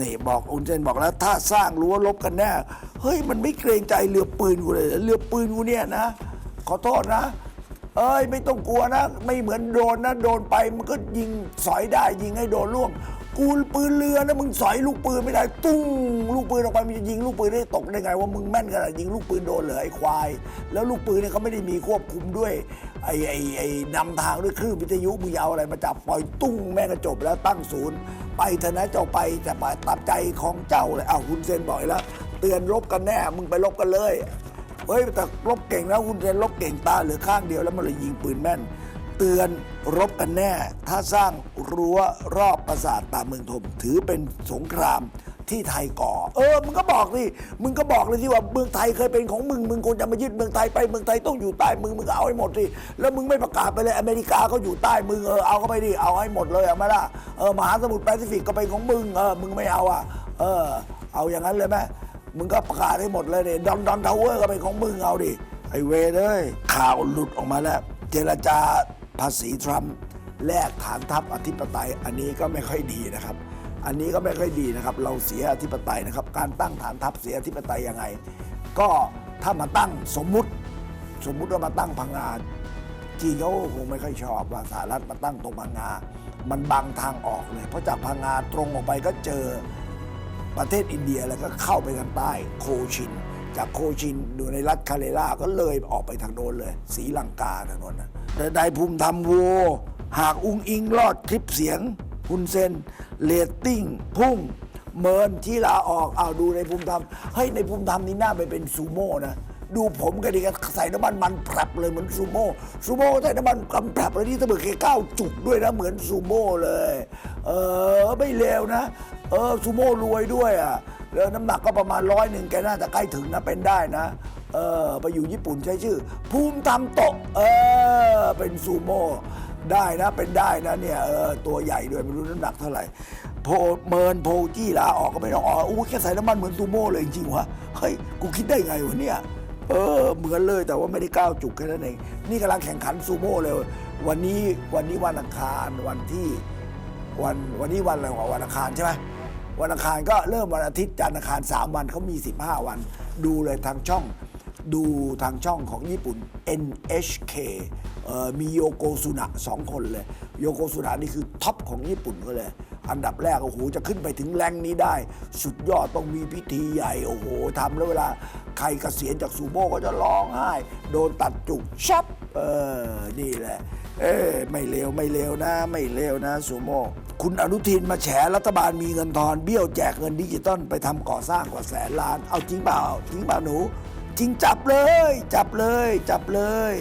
นี่บอกอุนเซนบอกแล้วถ้าสร้างรั้วลบกันแน่เฮ้ยมันไม่เกรงใจเรือปืนกูเลยเหรอเรือปืนกูเนี่ยนะ ขอโทษนะ เอ้ยไม่ต้องกลัวนะ ไม่เหมือนโดนนะโดนไปมันก็ยิงสอยได้ ยิงให้โดนล่วง กูปืนเรือนะมึงสอยลูกปืนไม่ได้ ตุ้งลูกปืนออกไปมันจะยิงลูกปืนได้ตกได้ไง ว่ามึงแม่นขนาดยิงลูกปืนโดนเหรอไอ้ควาย แล้วลูกปืนเนี่ยเขาไม่ได้มีควบคุมด้วยไอ้ไอ้ไอ้นำทางด้วยคลื่นวิทยุมึงจะเอาอะไรมาจับปล่อยตุ้งแม่งก็จบแล้วตั้งศูนย์ ไปเถอะนะเจ้าไปจะไปตับใจของเจ้าเลยอ้าวคุณเซนบอกอีกแล้วเตือนลบกันแน่มึงไปลบกันเลย เฮ้ยแต่ลบเก่งนะคุณเซนลบเก่งตาเหลือข้างเดียวแล้วมันเลยยิงปืนแม่น เตือนรบกันแน่ ถ้าสร้างรั้วรอบปราสาทตามเมืองธมถือเป็นสงครามที่ไทยก่อ เออ มึงก็บอกสิมึงก็บอกเลยที่ว่าเมืองไทยเคยเป็นของมึง มึงควรจะมายึดเมืองไทยไปเมืองไทยต้องอยู่ใต้มึงมึงก็เอาให้หมดสิแล้วมึงไม่ประกาศไปเลยอเมริกาเขาอยู่ใต้มึงเออเอาเข้าไปดิเอาให้หมดเลยเอาไหมล่ะเออมหาสมุทรแปซิฟิกก็เป็นของมึงเออมึงไม่เอาอะ เออ เอาอย่างนั้นเลยไหม มึงก็ประกาศให้หมดเลยดิดอนดอนทาวเวอร์ก็เป็นของมึงเอาดิ ไอเวเลย ข่าวหลุดออกมาแล้ว เจรจาภาษีทรัมป์แลกฐานทัพอธิปไตย อันนี้ก็ไม่ค่อยดีนะครับ อันนี้ก็ไม่ค่อยดีนะครับ เราเสียอธิปไตยนะครับ การตั้งฐานทัพเสียอธิปไตยยังไง ก็ถ้ามาตั้งสมมุติ สมมุติว่ามาตั้งพังงาจีนเขาคงไม่ค่อยชอบว่าสหรัฐมาตั้งตรงพังงา มันบังทางออกเลย เพราะจากพังงาตรงออกไปก็เจอ ประเทศอินเดียแล้วก็เข้าไปทางใต้โคชิน จากโคชินอยู่ในรัฐคาเรลาก็เลยออกไปทางโน้นเลยสีลังกาทางโน้นนะแต่ได้ภูมิธรรมโว หากอุ้งอิงรอดคลิปเสียงฮุนเซนเรตติ้งพุ่งเมินที่ลาออกเอาดูในภูมิธรรมเฮ้ยในภูมิธรรมนี่น่าไปเป็นซูโม่นะดูผมกันดีกันใส่น้ำมันมันแผลบเลยเหมือนซูโม่ซูโม่ใส่น้ำมันกำแผลบเลยที่ตะเบิกเคเก้าจุกด้วยนะเหมือนซูโม่เลย เออไม่เลวนะ เออซูโม่รวยด้วยอะแล้วน้ำหนักก็ประมาณร้อยหนึ่งแกน่าจะใกล้ถึงนะเป็นได้นะ เออไปอยู่ญี่ปุ่นใช้ชื่อ ภูมิธรรมโตะเออเป็นซูโม่ได้นะเป็นได้นะเนี่ยเออตัวใหญ่ด้วยไม่รู้น้ำหนักเท่าไหร่โพเมินโพจี้ลาออกก็ไม่ต้องออกอู้แค่ใส่น้ำมันเหมือนซูโม่เลยจริงวะเฮ้ยกูคิดได้ไงวะเนี่ยเออเหมือนเลยแต่ว่าไม่ได้ก้าวจุกแค่นั้นเองนี่กำลังแข่งขันซูโม่เลย วันนี้วันนี้วันอังคารวันที่ วันวันนี้วันอะไรวะวันอังคารใช่ไหม วันอังคารก็เริ่มวันอาทิตย์จันทร์อังคาร 3 วันเขามี 15 วัน ดูเลยทางช่อง ดูทางช่องของญี่ปุ่น NHK มีโยโกซุนะสองคนเลย โยโกซุนะนี่คือท็อปของญี่ปุ่นก็เลย อันดับแรก โอ้โห จะขึ้นไปถึงแรงนี้ได้ สุดยอดต้องมีพิธีใหญ่ โอ้โหทำแล้วเวลาใครเกษียณจากซูโม่ก็จะร้องไห้ โดนตัดจุกชับเออนี่แหละ เอ้ไม่เลวไม่เลวนะ ไม่เลวนะสุโมคุณอนุทินมาแฉรัฐบาลมีเงินทอน เบี้ยวแจกเงินดิจิตอลไปทำก่อสร้างกว่าแสนล้าน เอาจริงเปล่าจริงเปล่าหนู จริงจับเลย จับเลย จับเลย